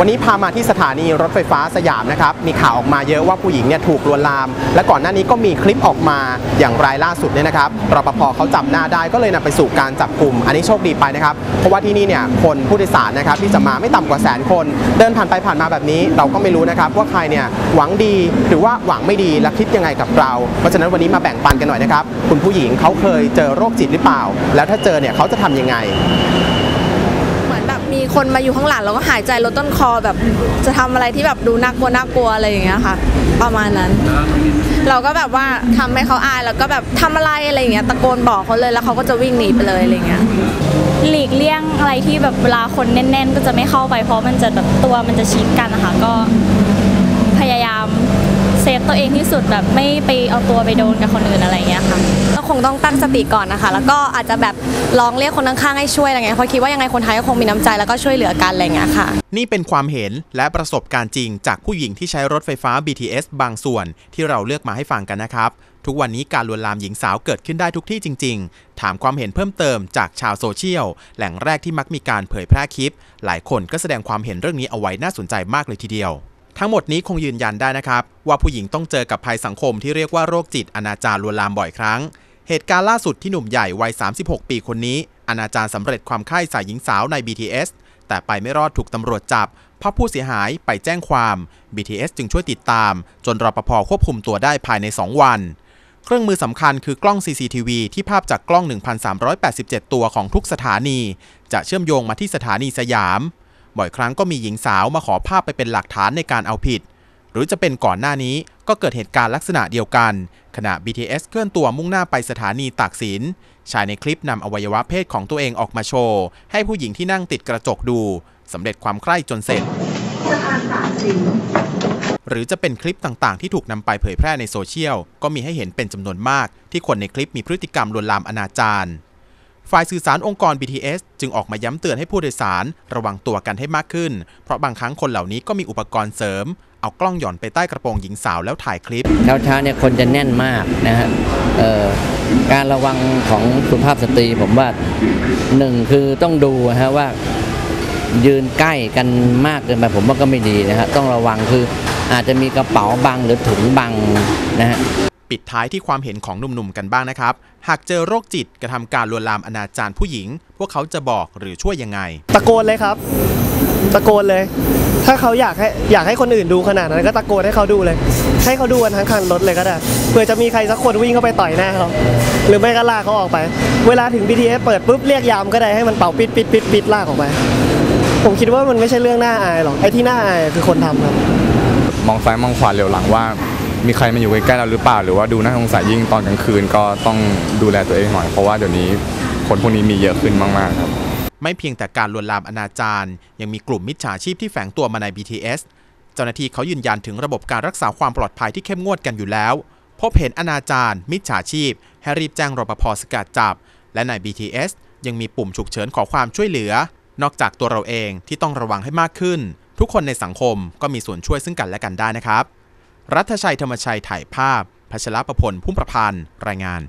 วันนี้พามาที่สถานีรถไฟฟ้าสยามนะครับ มีข่าวออกมาเยอะว่าผู้หญิงเนี่ยถูกลวนลาม และก่อนหน้านี้ก็มีคลิปออกมาอย่างรายล่าสุดเนี่ยนะครับรปภเขาจำหน้าได้ก็เลยนำไปสู่การจับกลุ่ม อันนี้โชคดีไปนะครับ เพราะว่าที่นี่เนี่ยคนผู้โดยสารนะครับที่จะมาไม่ต่ำกว่าแสนคน เดินผ่านไปผ่านมาแบบนี้ เราก็ไม่รู้นะครับว่าใครเนี่ยหวังดีหรือว่าหวังไม่ดีและคิดยังไงกับเรา เพราะฉะนั้นวันนี้มาแบ่งปันกันหน่อยนะครับคุณผู้หญิงเขาเคยเจอโรคจิตหรือเปล่า แล้วถ้าเจอเนี่ยเขาจะทำยังไง เหมือนแบบมี คนมาอยู่ข้างหลังแล้วก็หายใจลดต้นคอแบบจะทำอะไรที่แบบดูน่ากลัวน่ากลัวอะไรอย่างเงี้ยค่ะ ประมาณนั้น เราก็แบบว่าทำให้เขาอายแล้วก็แบบทำอะไรอะไรอย่างเงี้ยตะโกนบอกเขาเลยแล้วเขาก็จะวิ่งหนีไปเลยอะไรอย่างเงี้ยหลีกเลี่ยงอะไรที่แบบเวลาคนแน่น ๆ ก็จะไม่เข้าไปเพราะมันจะแบบตัวมันจะชิดกันนะคะก็พยายามเซฟ ตัวเองที่สุดแบบไม่ไปเอาตัวไปโดนกับคนอื่นอะไรอย่างเงี้ยค่ะก็คงต้องตั้งสติก่อนนะคะ แล้วก็อาจจะแบบลองเรียกคนข้างๆให้ช่วยอะไรเงี้ยเพราะคิดว่ายังไงคนไทยก็คงมีน้ำใจแล้วก็ช่วยเหลือกันอะไรเงี้ยค่ะ นี่เป็นความเห็นและประสบการณ์จริง จากผู้หญิงที่ใช้รถไฟฟ้า BTS บางส่วนที่เราเลือกมาให้ฟังกันนะครับ ทุกวันนี้การลวนลามหญิงสาวเกิดขึ้นได้ทุกที่จริง ๆ ถามความเห็นเพิ่มเติมจากชาวโซเชียล แหล่งแรกที่มักมีการเผยแพร่คลิป หลายคนก็แสดงความเห็นเรื่องนี้เอาไว้น่าสนใจมากเลยทีเดียว ทั้งหมดนี้คงยืนยันได้นะครับ ว่าผู้หญิงต้องเจอกับภัยสังคมที่เรียกว่าโรคจิตอนาจารลวนลามบ่อยครั้ง เหตุการณ์ล่าสุดที่หนุ่มใหญ่วัย 36 ปีคนนี้อนาจารสำเร็จความใคร่ใส่หญิงสาวใน BTS แต่ไปไม่รอดถูกตำรวจจับเพราะผู้เสียหายไปแจ้งความ BTS จึงช่วยติดตาม จนรปภควบคุมตัวได้ภายใน 2 วัน เครื่องมือสำคัญคือกล้อง CCTV ที่ภาพจากกล้อง 1,387 ตัวของทุกสถานี จะเชื่อมโยงมาที่สถานีสยาม บ่อยครั้งก็มีหญิงสาวมาขอภาพไปเป็นหลักฐานในการเอาผิด หรือจะเป็นก่อนหน้านี้ก็เกิดเหตุการณ์ลักษณะเดียวกัน ขณะ BTS เคลื่อนตัวมุ่งหน้าไปสถานีตากสิน ชายในคลิปนำอวัยวะเพศของตัวเองออกมาโชว์ ให้ผู้หญิงที่นั่งติดกระจกดูสำเร็จความใคร่จนเสร็จ หรือจะเป็นคลิปต่างๆ ที่ถูกนำไปเผยแพร่ในโซเชียล ก็มีให้เห็นเป็นจำนวนมาก ที่คนในคลิปมีพฤติกรรมลวนลามอนาจาร ฝ่ายสื่อสารองค์กร BTS จึงออกมาย้ำเตือนให้ผู้โดยสารระวังตัวกันให้มากขึ้น เพราะบางครั้งคนเหล่านี้ก็มีอุปกรณ์เสริม เอากล้องหย่อนไปใต้กระโปรงหญิงสาวแล้วถ่ายคลิป เช้าเช้าเนี่ยคนจะแน่นมากนะฮะการระวังของสุภาพสตรีผมว่าหนึ่งคือต้องดูนะฮะว่ายืนใกล้กันมากเกินไปผมว่าก็ไม่ดีนะฮะต้องระวังคืออาจจะมีกระเป๋าบังหรือถุงบังนะฮะ ปิดท้ายที่ความเห็นของหนุ่มๆกันบ้างนะครับ หากเจอโรคจิตกระทำการลวนลามอนาจารผู้หญิง พวกเขาจะบอกหรือช่วยยังไง ตะโกนเลยครับ ตะโกนเลย ถ้าเขาอยากให้อยากให้คนอื่นดูขนาดนั้นก็ตะโกนให้เขาดูเลย ให้เขาดูกันทั้งคันรถเลยก็ได้เผื่อจะมีใครสักคนวิ่งเข้าไปต่อยหน้าเขาหรือไม่ก็ลากเขาออกไป เวลาถึง BTS เปิดปุ๊บเรียกยามก็ได้ให้มันเป่าปิดปิดปิดปิดลากออกไปผมคิดว่ามันไม่ใช่เรื่องน่าอายหรอกไอ้ที่น่าอายคือคนทำครับมองซ้ายมองขวาเหลียวหลังว่า มีใครมาอยู่ใกล้ๆเราหรือเปล่า หรือว่าดูน่าสงสัยยิ่งตอนกลางคืนก็ต้องดูแลตัวเองหน่อย เพราะว่าเดี๋ยวนี้คนพวกนี้มีเยอะขึ้นมากๆครับ ไม่เพียงแต่การลวนลามอนาจารยังมีกลุ่มมิจฉาชีพที่แฝงตัวมาใน BTS เจ้าหน้าที่เขายืนยันถึงระบบการรักษาความปลอดภัยที่เข้มงวดกันอยู่แล้ว พบเห็นอนาจารมิจฉาชีพให้รีบแจ้งรปภสกัดจับ และใน BTS ยังมีปุ่มฉุกเฉินขอความช่วยเหลือ นอกจากตัวเราเองที่ต้องระวังให้มากขึ้น ทุกคนในสังคมก็มีส่วนช่วยซึ่งกันและกันได้นะครับ รัฐชัยธรรมชัยถ่ายภาพ พัชรประพลพุ่มประพันธ์ รายงาน